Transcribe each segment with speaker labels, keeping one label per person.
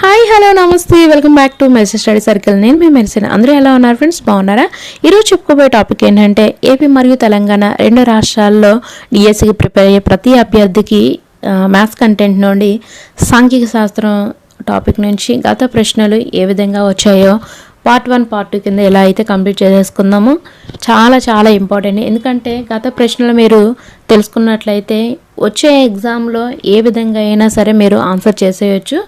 Speaker 1: Hi hello నమస్తే. Welcome back to message study circle నేను మీ మెరిసిన అందరూ ఎలా ఉన్నారు ఫ్రెండ్స్ బాగున్నారా? ఈరోజు చెప్పుకోబోయే టాపిక్ ఏంటంటే ఏపీ మరియు తెలంగాణ రెండు రాష్ట్రాల్లో డిఎస్సికి ప్రిపేర్ అయ్యే ప్రతి అభ్యర్థికి మ్యాథ్స్ కంటెంట్ నుండి సాంఘిక శాస్త్రం టాపిక్ నుంచి గత ప్రశ్నలు ఏ విధంగా వచ్చాయో పార్ట్ వన్ పార్ట్ టూ కింద ఎలా అయితే కంప్లీట్ చేసేసుకుందామో. చాలా చాలా ఇంపార్టెంట్ ఎందుకంటే గత ప్రశ్నలు మీరు తెలుసుకున్నట్లయితే వచ్చే ఎగ్జామ్లో ఏ విధంగా అయినా సరే మీరు ఆన్సర్ చేసేయచ్చు.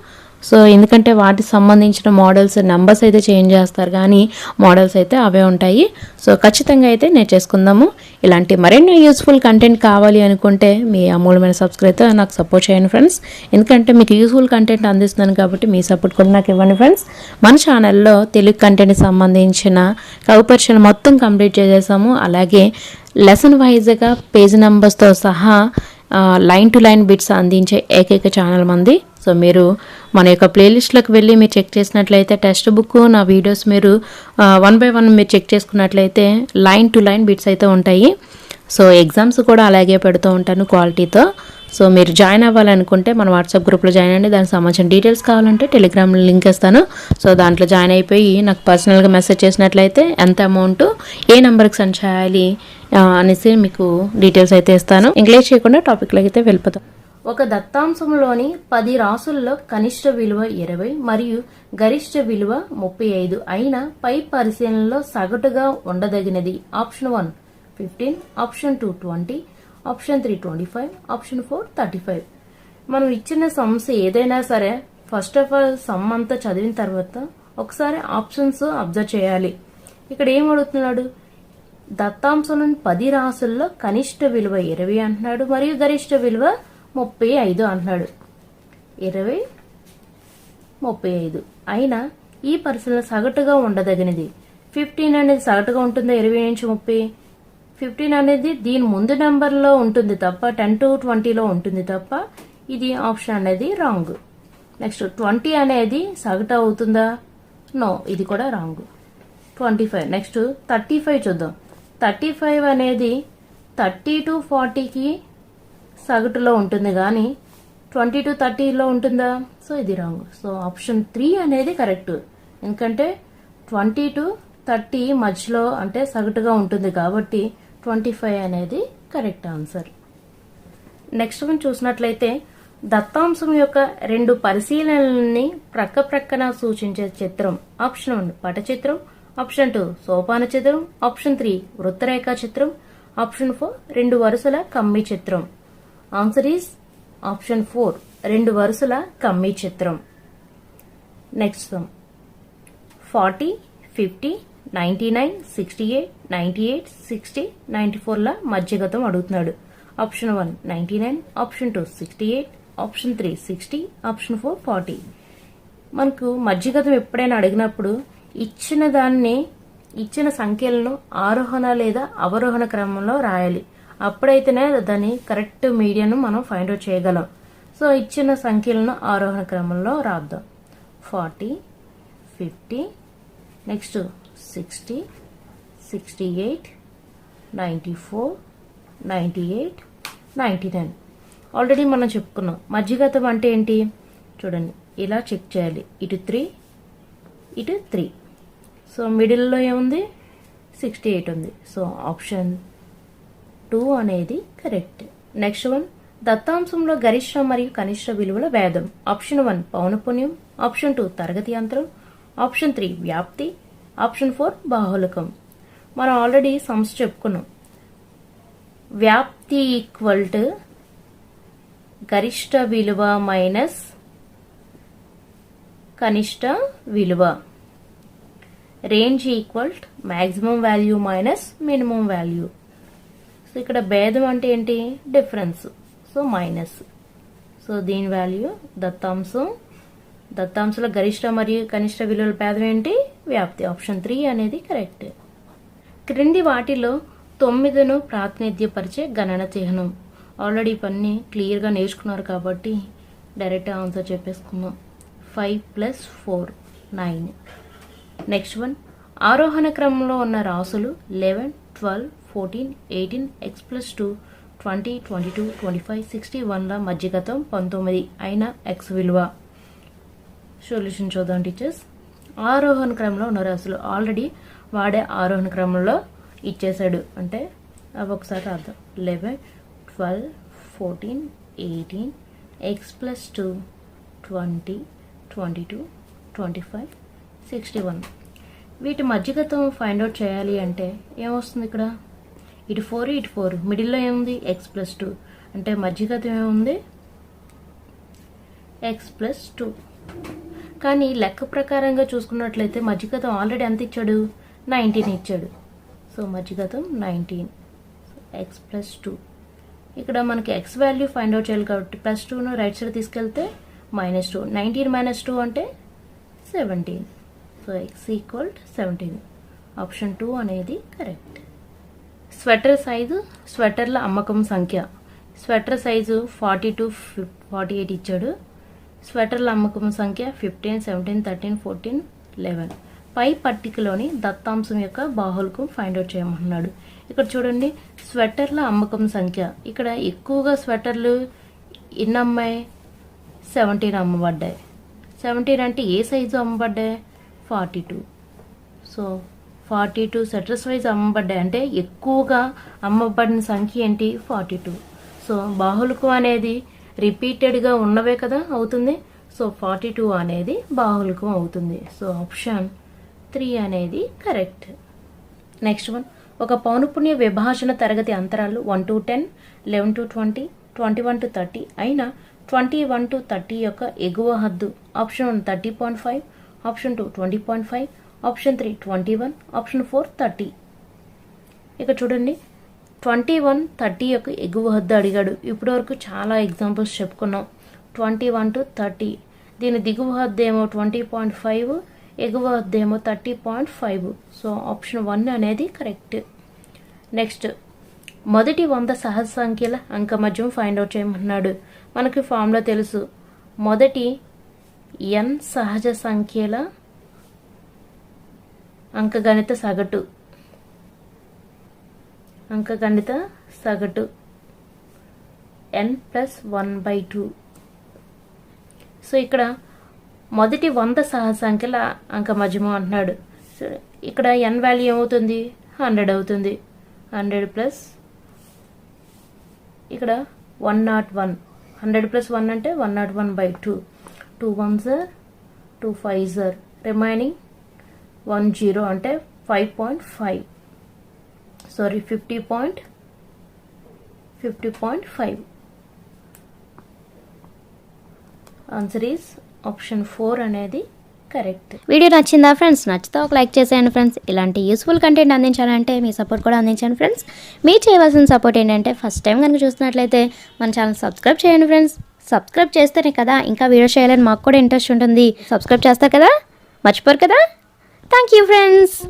Speaker 1: సో ఎందుకంటే వాటికి సంబంధించిన మోడల్స్ నెంబర్స్ అయితే చేంజ్ చేస్తారు. కానీ మోడల్స్ అయితే అవే ఉంటాయి. సో ఖచ్చితంగా అయితే నేర్చేసుకుందాము ఇలాంటి మరెన్నో యూస్ఫుల్ కంటెంట్ కావాలి అనుకుంటే మీ అమూల్యమైన సబ్స్క్రైబ్ నాకు సపోర్ట్ చేయండి ఫ్రెండ్స్. ఎందుకంటే మీకు యూస్ఫుల్ కంటెంట్ అందిస్తున్నాను కాబట్టి మీ సపోర్ట్ కూడా నాకు ఇవ్వండి ఫ్రెండ్స్. మన ఛానల్లో తెలుగు కంటెంట్కి సంబంధించిన కౌపర్షన్ మొత్తం కంప్లీట్ చేసేసాము. అలాగే లెసన్ వైజ్గా పేజ్ నెంబర్స్తో సహా లైన్ టు లైన్ బిట్స్ అందించే ఏకైక ఛానల్ మంది సో మీరు మన యొక్క ప్లేలిస్ట్లోకి వెళ్ళి మీరు చెక్ చేసినట్లయితే టెక్స్ట్ బుక్ నా వీడియోస్ మీరు వన్ బై వన్ మీరు చెక్ చేసుకున్నట్లయితే లైన్ టు లైన్ బిట్స్ అయితే ఉంటాయి. సో ఎగ్జామ్స్ కూడా అలాగే పెడుతూ ఉంటాను క్వాలిటీతో. సో మీరు జాయిన్ అవ్వాలనుకుంటే మన వాట్సాప్ గ్రూప్లో జాయిన్ అండి దానికి సంబంధించిన డీటెయిల్స్ కావాలంటే టెలిగ్రామ్ లింక్ ఇస్తాను. సో దాంట్లో జాయిన్ అయిపోయి నాకు పర్సనల్గా మెసేజ్ చేసినట్లయితే ఎంత అమౌంట్ ఏ నెంబర్కి సెండ్ చేయాలి అనేసి మీకు డీటెయిల్స్ అయితే ఇస్తాను. ఇంగ్లీష్ చేయకుండా టాపిక్లోకి అయితే వెళ్ళిపోతాం.
Speaker 2: ఒక దత్తాంశంలోని పది రాసుల్లో కనిష్ట విలువ ఇరవై మరియు గరిష్ట విలువ ముప్పై ఐదు అయిన పై పరిశీలనలో సగటుగా ఉండదగినది. Option one fifteen option two twenty option three twenty five option four thirty five. మనం ఇచ్చిన సమస్య ఏదైనా సరే ఫస్ట్ ఆఫ్ ఆల్ సమ్ అంతా చదివిన తర్వాత ఒకసారి ఆప్షన్స్ అబ్జర్వ్ చేయాలి. ఇక్కడ ఏం అడుగుతున్నాడు? దత్తాంశంలోని పది రాసుల్లో కనిష్ట విలువ ఇరవై అంటున్నాడు మరియు గరిష్ట విలువ ముప్పై ఐదు అంటున్నాడు. ఇరవై ముప్పై ఐదు. అయినా ఈ పరిశీలన సగటుగా ఉండదగినది. ఫిఫ్టీన్ అనేది సగటుగా ఉంటుందా? ఇరవై నుంచి ముప్పై. ఫిఫ్టీన్ అనేది దీని ముందు నెంబర్లో ఉంటుంది తప్ప టెన్ టు ట్వంటీలో ఉంటుంది తప్ప ఇది ఆప్షన్ అనేది రాంగ్. నెక్స్ట్ ట్వంటీ అనేది సగటు అవుతుందా? నో ఇది కూడా wrong. Twenty five. Next thirty five చూద్దాం. థర్టీ ఫైవ్ అనేది థర్టీ టు ఫార్టీకి సగటులో ఉంటుంది కానీ ట్వంటీ టు థర్టీలో ఉంటుందా? సో ఇది రాంగ్. సో ఆప్షన్ త్రీ అనేది కరెక్ట్. ఎందుకంటే ట్వంటీ టు థర్టీ మధ్యలో అంటే సగటుగా ఉంటుంది కాబట్టి ట్వంటీ ఫైవ్ అనేది కరెక్ట్ ఆన్సర్. నెక్స్ట్ వన్ చూసినట్లయితే దత్తాంశం యొక్క రెండు పరిశీలనల్ని ప్రక్క ప్రక్కన సూచించే చిత్రం ఆప్షన్ వన్ పటచిత్రం ఆప్షన్ టూ సోపాన చిత్రం ఆప్షన్ త్రీ వృత్తరేఖా చిత్రం ఆప్షన్ ఫోర్ రెండు వరుసల కమ్మి చిత్రం. ఆన్సర్ ఈస్ ఆప్షన్ ఫోర్ రెండు వరుసల కమ్మీ చిత్రం. Next sum forty fifty ninety nine sixty eight ninety eight sixty ninety ఫోర్ల మధ్యగతం అడుగుతున్నాడు. Option one ninety nine option two sixty eight option three sixty option four forty మనకు మధ్యగతం ఎప్పుడైనా అడిగినప్పుడు ఇచ్చిన దాన్ని ఇచ్చిన సంఖ్యలను ఆరోహణ లేదా అవరోహణ క్రమంలో రాయాలి. అప్పుడైతేనే దాని కరెక్ట్ మీడియాను మనం ఫైండ్ అవుట్ చేయగలం. సో ఇచ్చిన సంఖ్యలను ఆరోహణ క్రమంలో రాద్దాం. Forty fifty next sixty sixty eight ninety four ninety eight ninety nine. Already మనం చెప్పుకున్నాం. మధ్యగతం అంటే ఏంటి? చూడండి ఇలా చెక్ చేయాలి. ఇటు త్రీ ఇటు త్రీ సో మిడిల్లో ఏముంది? సిక్స్టీ ఎయిట్ ఉంది. సో ఆప్షన్ టూ అనేది కరెక్ట్. నెక్స్ట్ వన్ దత్తాంశంలో గరిష్ట మరియు కనిష్ట విలువల భేదం. ఆప్షన్ వన్ పౌనపుణ్యం ఆప్షన్ టూ తరగతి యంత్రం. ఆప్షన్ త్రీ వ్యాప్తి. ఆప్షన్ ఫోర్ బాహులకం. మనం ఆల్రెడీ సమ్స్ చెప్పుకున్నాం. వ్యాప్తి ఈక్వల్ టు గరిష్ట విలువ మైనస్ కనిష్ట విలువ. Range equal maximum value minus minimum value. So ఇక్కడ భేదం అంటే ఏంటి? డిఫరెన్స్ సో మైనస్ సో దీని వాల్యూ దత్తాంశం దత్తాంశంలో గరిష్ట మరియు కనిష్ట విలువల భేదం ఏంటి? వ్యాప్తి. ఆప్షన్ త్రీ అనేది కరెక్ట్ క్రింది వాటిలో తొమ్మిదిను ప్రాతినిధ్యపరిచే గణన చిహ్నం. ఆల్రెడీ ఇవన్నీ క్లియర్గా నేర్చుకున్నారు కాబట్టి direct answer చెప్పేసుకున్నాం five plus four nine next one ఆరోహణ క్రమంలో ఉన్న రాసులు eleven twelve fourteen eighteen x plus two twenty twenty two twenty five sixty వన్ల మధ్యగతం పంతొమ్మిది అయిన ఎక్స్ విలువ. సొల్యూషన్ చూద్దాం టీచర్స్ ఆరోహణ క్రమంలో ఉన్నారు అసలు ఆల్రెడీ వాడే ఆరోహణ క్రమంలో ఇచ్చేసాడు అంటే అవి ఒకసారి రాద్దాం. Eleven twelve fourteen eighteen x plus two twenty twenty two twenty five sixty one వీటి మధ్యగతం ఫైండ్ అవుట్ చేయాలి అంటే ఏమొస్తుంది ఇక్కడ? ఇటు ఫోర్ ఇటు ఫోర్. మిడిల్లో ఏముంది? ఎక్స్ ప్లస్ టూ అంటే మధ్యగతం ఏముంది? ఎక్స్ ప్లస్ టూ కానీ లెక్క ప్రకారంగా చూసుకున్నట్లయితే మధ్యగతం ఆల్రెడీ ఎంత ఇచ్చాడు? నైన్టీన్ ఇచ్చాడు. సో మధ్యగతం నైన్టీన్. ఎక్స్ ప్లస్ టూ ఇక్కడ మనకి ఎక్స్ వాల్యూ ఫైండ్ అవుట్ చేయాలి కాబట్టి ప్లస్ టూను రైట్ సైడ్ తీసుకెళ్తే minus two nineteen minus two అంటే seventeen so x equal seventeen option two అనేది కరెక్ట్ స్వెటర్ సైజు స్వెటర్ల అమ్మకం సంఖ్య. Sweater size forty to forty eight ఇచ్చాడు. స్వెటర్ల అమ్మకం సంఖ్య fifteen seventeen thirteen fourteen eleven. పై పట్టికలోని దత్తాంశం యొక్క బాహుల్కం ఫైండ్ అవుట్ చేయమంటున్నాడు. ఇక్కడ చూడండి స్వెటర్ల అమ్మకం సంఖ్య. ఇక్కడ ఎక్కువగా స్వెటర్లు ఎన్ని అమ్మాయి సెవెంటీన్ అమ్మబడ్డాయి. సెవెంటీన్ అంటే ఏ size అమ్మబడ్డాయి? Forty two. So forty two sweaters wise అమ్మబడ్డాయి. అంటే ఎక్కువగా అమ్మబడిన సంఖ్య ఏంటి? Forty two. సో బాహుల్కం అనేది రిపీటెడ్గా ఉన్నవే కదా అవుతుంది. సో ఫార్టీ టూ అనేది బాహుల్కం అవుతుంది. సో ఆప్షన్ త్రీ అనేది కరెక్ట్. Next one. ఒక పౌనపుణ్య విభాజన తరగతి అంతరాలు one to ten eleven to twenty twenty one to thirty అయిన ట్వంటీ వన్ టు థర్టీ యొక్క ఎగువ హద్దు. Option one thirty point five option two twenty point five option three twenty one option four thirty. ఇక చూడండి twenty one thirty యొక్క ఎగువ వద్ద అడిగాడు. ఇప్పటివరకు చాలా ఎగ్జాంపుల్స్ చెప్పుకున్నాం. Twenty one to thirty. దీని దిగువ హద్దు ఏమో ట్వంటీ పాయింట్ ఫైవ్ ఎగువ హద్దు ఏమో thirty point five. So option one అనేది కరెక్ట్. నెక్స్ట్ మొదటి వంద సహజ సంఖ్యల అంకమధ్యం ఫైండ్ అవుట్ చేయమన్నాడు. మనకి ఫామ్లో తెలుసు. మొదటి ఎన్ సహజ సంఖ్యల అంకగణిత సగటు. అంకగణిత సగటు. N plus one by two so ఇక్కడ మొదటి వంద సహజ సంఖ్యల అంక మధ్యమం అంటున్నాడు. సో ఇక్కడ ఎన్ వాల్యూ ఏమవుతుంది? హండ్రెడ్ అవుతుంది. హండ్రెడ్ ప్లస్ ఇక్కడ one not one hundred plus one అంటే one not one by two two one జర్ two five జర్ remaining one zero అంటే five point five sorry fifty point fifty point five answer is option four అనేది correct
Speaker 3: video నచ్చిందా friends? నచ్చితే ఒక like చేసేయండి friends. ఇలాంటి useful content అందించాలంటే మీ support కూడా అందించండి ఫ్రెండ్స్. మీరు చేయవలసిన సపోర్ట్ ఏంటంటే ఫస్ట్ టైం కనుక చూసినట్లయితే మన ఛానల్ సబ్స్క్రైబ్ చేయండి ఫ్రెండ్స్. సబ్స్క్రైబ్ చేస్తేనే కదా ఇంకా వీడియో చేయాలని మాకు కూడా ఇంట్రెస్ట్ ఉంటుంది. సబ్స్క్రైబ్ చేస్తారు కదా? మర్చిపోరు కదా? Thank you, friends.